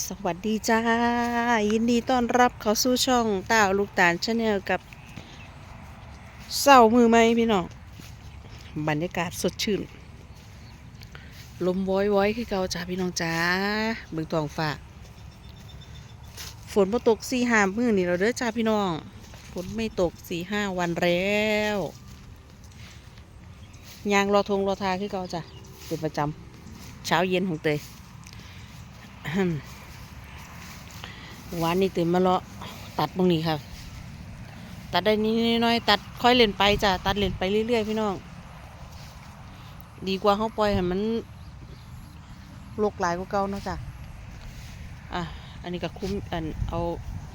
สวัสดีจ้า ยินดีต้อนรับเข้าสู่ช่องต้าลูกตาลชาแนลกับเศร้ามือไหมพี่น้องบรรยากาศสดชื่น ลมว้อยว้อยๆคือเก่าจ้าพี่น้องจ้าเบิ่งตองฝากฝนมาตกสี่ห้ามือนี่เราเด้อจ้าพี่น้องฝนไม่ตกสี่ห้าวันแล้วยางรอทงรอทาคือเก่าจ้ะเป็นประจำเช้าเย็นของเตย วันนี้ตื่นมาเลาะตัดตรงนี้ค่ะตัดได้นิดน้อยตัดค่อยเล่นไปจ้ะตัดเล่นไปเรื่อยๆพี่น้อง ดีกว่าเขาปล่อยให้มันโรคหลายกว่าเก่าเนาะจ้ะอะอันนี้ก็คุ้มอันเอา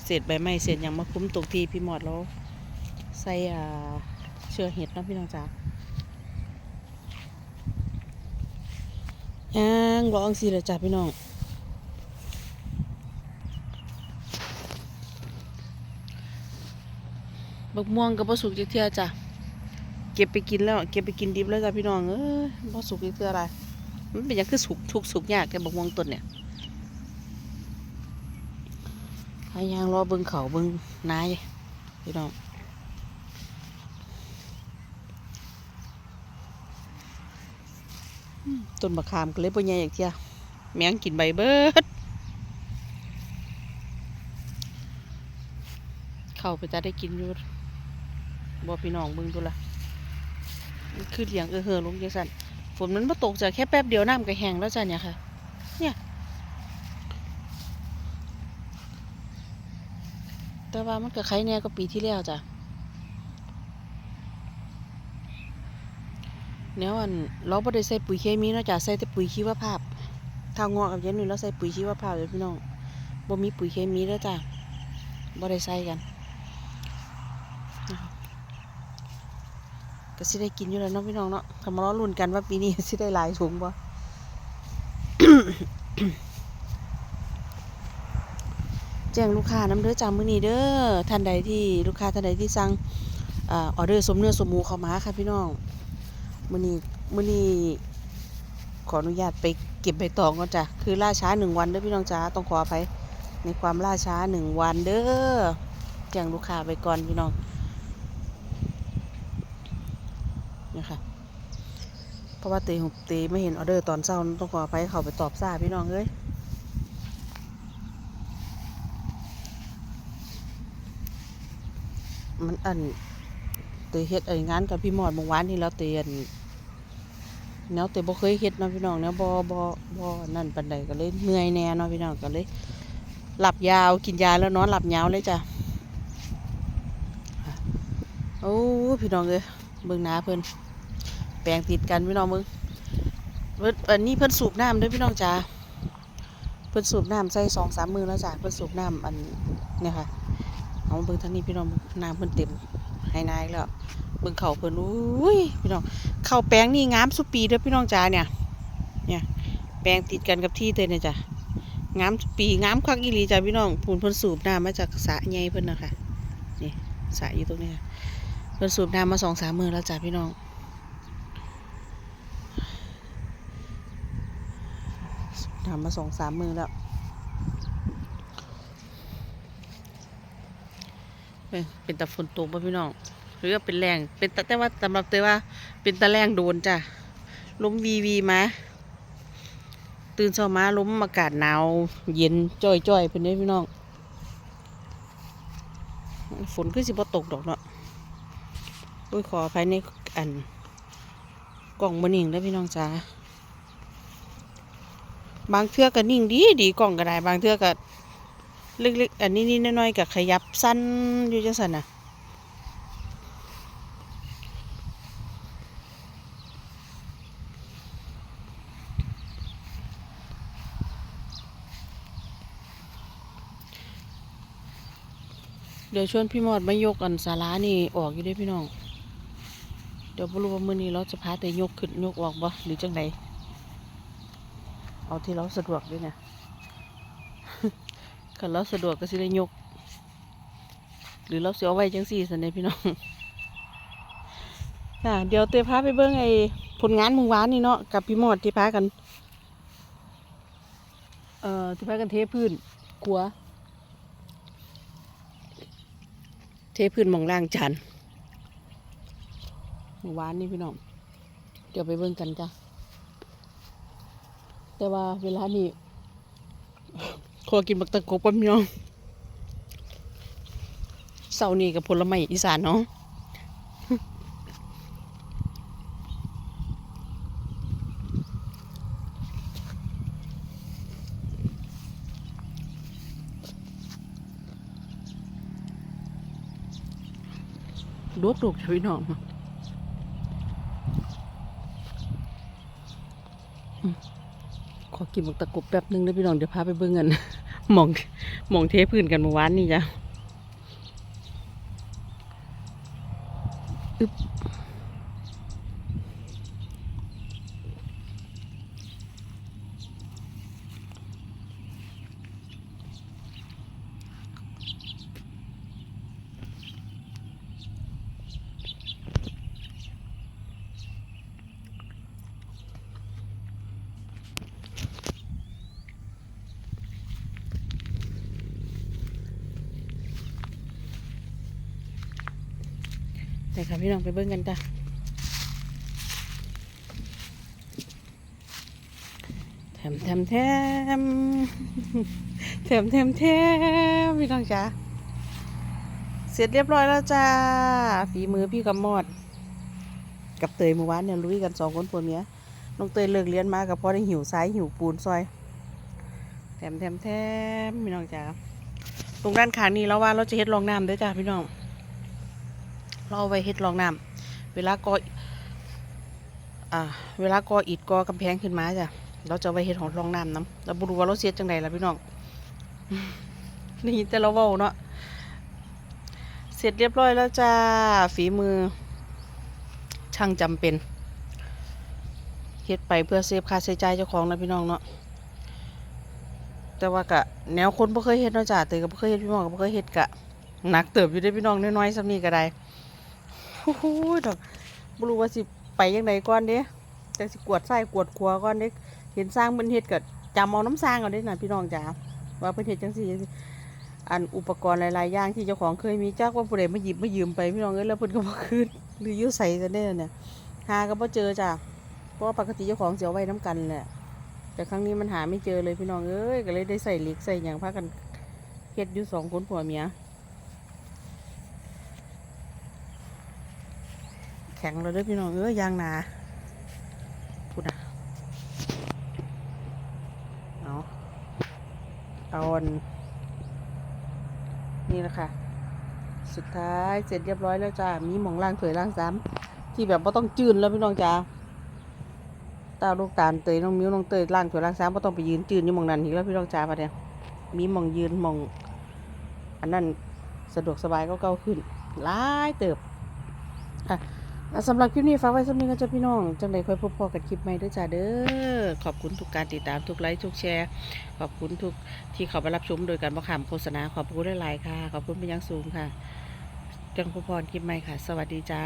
เศษใบไม้เศษอย่างมาคุ้มตรงที่พี่หมอดแล้วใส่อ่าเชื้อเห็ดนะพี่น้องจ้ะย่างรออังสีเลยจ้ะพี่น้อง บักม่วงกับบ่สุกจักเทื่อจ้ะเก็บไปกินแล้ว เก็บไปกินดิบแล้วจ้ะพี่น้องเอ้ยบ่สุกจักเทื่ออะไรมันเป็นยังคือสุกทุกสุกยากแกบักม่วงต้นเนี่ยให้ยางรอเบิ่งเขาเบิ่งนายพี่น้องต้นมะขามก็เลยบ่ใหญ่อย่างเที่ยแมงกินใบเบิดเข้าไปจะได้กินอยู่ บ่พี่น้องเบิ่งดูละมันคือเลี้ยงเออเฮอลงจังซั่นฝนมันบ่ตกจ้ะแค่แป๊บเดียวน้ำก็แห้งแล้วจ้ะเนี่ยค่ะ เนี่ย แต่ว่ามันก็ไข่แน่ก็ปีที่แล้วจ้ะแนวอันเราบ่ได้ใส่ปุ๋ยเคมีนาะจ้ะใส่แต่ปุ๋ยชีวภาพถ้างอกับย็นนี่เราใส่ปุ๋ยชีวภาพเลยพี่น้องบ่มีปุ๋ยเคมีแล้วจ้ะบ่ได้ใส่กัน ก็สิได้กินอยู่แล้วเนาะพี่น้องเนาะก็มาล้อลุ่นกันว่าปีนี้สิได้หลายถุงบ่แจ้งลูกค้าน้ำเด้อจามื้อนี้เด้อท่านใดที่ลูกค้าท่านใดที่สั่งอออเดอร์สมเนื้อสมหมูเข้ามาค่ะพี่น้องมื้อนี้มื้อนี้ขออนุญาตไปเก็บใบตองก่อนจ้ะคือล่าช้าหนึ่งวันเด้อพี่น้องจ้าต้องขออภัยในความล่าช้าหนึ่งวันเด้อแจ้งลูกค้าไปก่อนพี่น้อง เนี่ยค่ะ เพ ราะว่าเตหุบเตไม่เห็นออเดอร์ตอนเช้าต้องขอไปเขาไปตอบซาพี่น้องเอ้ยมันอันเตเฮ็ดไอ้งานกับพี่หมอดเมื่อวานนี่แล้วเตอันแนวเตบ่เคยเฮ็ดเนาะพี่น้องแนวบ่บ่บ่นั่นปานใดก็เลยเมื่อยแน่เนาะพี่น้องก็เลย หลับยาวกินยาแล้วนอนหลับยาวเลยจ้ะโอ้พี่น้องเอ้ยเบิ่งหน้าเพิ่น ปลงติดกันพี่น้องมึงเพิ่นอันนี้เพิ่นสูบน้ำด้วยพี่น้องจ๋าเพิ่นสูบน้ำใส่สองสามมือแล้วจ้ะเพิ่นสูบน้ำอันเนี่ยค่ะเอาเบิ่งทางนี้พี่น้องน้ำเพิ่นเต็มให้นายแล้วเบิ่งเข่าเพิ่นอุ้ยพี่น้องเข้าแปลงนี่งามสุปีด้อพี่น้องจ๋าเนี่ย เนี่ย แปลงติดกันกับที่เลยเนี่ยจ้ะงามทุปีงามคักอีหลีจ้ะพี่น้องพูนเพิ่นสูบน้ำมาจากสระใหญ่เพิ่นนะคะนี่สระอยู่ตรงนี้ค่ะเพิ่นสูบน้ำมาสองสามมือแล้วจ้ะพี่น้อง ทำมาสองสามมือแล้วเอ้ยเป็นตะฝนตกป่ะพี่น้อง หรือว่าเป็นแรงเป็นตะแต่ว่าสำหรับเตยว่า เป็นตะแรงโดนจ้ะล้มวีวีมาตื่นเช้ามาล้มอากาศหนาวเย็นจ้อยจ้อยๆเป็นนี้พี่น้อง ฝนคือสิบตกดอกเนาะโอ้ยขอภัยในอันกล่องบะหนิ่งแล้วพี่น้องจ้า บางเทื่อก็นิ่งดีดีกล่องก็ได้ บางเทื่อก็เล็กๆอันนี้นี่น้อยๆก็ขยับสั้นอยู่จังซั่นน่ะเดี๋ยวชวนพี่มอดมายกอันสารานี่ออกอยู่ด้อพี่น้อง เดี๋ยวบรู้ว่ามือนี้เราจะพาแต่ยกขึ้นยกออกบ่หรือจังได เอาที่เราสะดวกด้วยนะคันเราสะดวกก็สิได้ยก หรือเราเสียไว้จังสี่สันเดพี่น้องค่ะเดี๋ยวเตยพาไปเบิ้งไอ้ผลงานมือวานนี่เนาะกับพี่หมอดที่พากัน เอ่อที่พากันเทพื้นขัว เทพื้นมองล่างจานมือวานนี่พี่น้อง เดี๋ยวไปเบิ่งกันจ้ะ แต่ว่าเวลานี้ขอกินบักตะกบกับพี่น้องเสาร์นี้กับผลไม้อีสานเนาะดวกดกช่วยน้องอืม ขอกินหมกตะกบแป๊บหนึงนะพี่น้องเดี๋ยวพาไปเบิ่งกันหมองหมองเทพื้นกันเมื่อวานนี่จ้ะ เดี๋ยวค่ะพี่น้องไปเบิ่งกันจ้ะแถมแถมแถมแถมแถมแถมพี่น้องจ้ะเสร็จเรียบร้อยแล้วจ้า ฝีมือพี่กำมอด กับเตยเมื่อวานเนี่ยลุยกันสองคนผัวเมียน้องเตยเลิกเรียนมากับพ่อได้หิวซ้ายหิวปูนซอย แถมแถมแถมพี่น้องจ๋าตรงด้านข้างนี้เราว่าเราจะเฮ็ดรองน้ำด้วยจ้าพี่น้อง เราเอาไว้เฮ็ดรองน้ำเวลาก่ออ่าเวลาก่ออิฐก่อกำแพงขึ้นมาจ้ะเราจะไว้เฮ็ดของรองน้ำน้ำเราบ่รู้ว่าเราเสียจังไดล่ะพี่น้องนี่แต่เราเว้าเนาะเสร็จเรียบร้อยแล้วจ้าฝีมือ ช่างจำเป็นเฮ็ดไปเพื่อเซฟค่าใช้จ่ายเจ้าของนะพี่น้องเนาะแต่ว่ากะแนวคนบ่เคยเฮ็ดเนาะจ้าเตยก็บ่เคยเฮ็ดพี่น้องก็บ่เคยเฮ็ดกะหนักเติบอยู่เด้พี่น้องน้อยๆซำนี้ก็ได้ โอ้โหดอกบ่รู้ว่าสิไปยังไงก่อนเด้แต่สิกวดไส้กวดครัวก่อนเด้เห็นสร้างเพิ่นเฮ็ดก็จำเอาน้ำสร้างเอาเด้น่ะพี่น้องจ๋าว่าเพิ่นเฮ็ดจังซี่อันอุปกรณ์หลายๆอย่างที่เจ้าของเคยมีจักว่าผู้ใดมาหยิบมายืมไปพี่น้องเอ้ยแล้วเพิ่นก็บ่คืนหรืออยู่ใส่กันได้เนี่ยหาก็บ่เจอจ้ะเพราะว่าปกติเจ้าของเสิเอาไว้นํกันแหละแต่ครั้งนี้มันหาไม่เจอเลยพี่น้องเอ้ยก็เลยได้ใส่ลิกใส่หยังพากันเฮ็ดอยู่สองคนผัวเมีย แข็งเลยเด้อพี่น้องเอ้ยยางนาพูดนะเอาเอาอนนี่แหละค่ะ สุดท้ายเสร็จเรียบร้อยแล้วจ้า มีหมองล่างถวยล่างซ้ำที่แบบว่าต้องจืนแล้วพี่น้องจ้าตาลูกตาลเตยน้องมิ้วน้องเตยล่างถวยล่างซ้ำก็ต้องไปยืนจืนอยู่หมองนั้นอีกแล้วพี่น้องจ้าปะเนี่ยมีหมองยืนหมอง อันนั้นสะดวกสบายก็เก้าขึ้นหลายเติบอะ สำหรับคลิปนี้ฝากไว้สำนึกกันจ้าพี่น้อง จังใดค่อยพบพอกันคลิปใหม่ด้วยจ้าเด้อ ขอบคุณทุกการติดตามทุกไลค์ทุกแชร์ ขอบคุณทุกที่เขามารับชมโดยการประคำโฆษณาขอบคุณหลายๆค่ะ ขอบคุณเป็นอย่างสูงค่ะ จังพบพรคลิปใหม่ค่ะ สวัสดีจ้า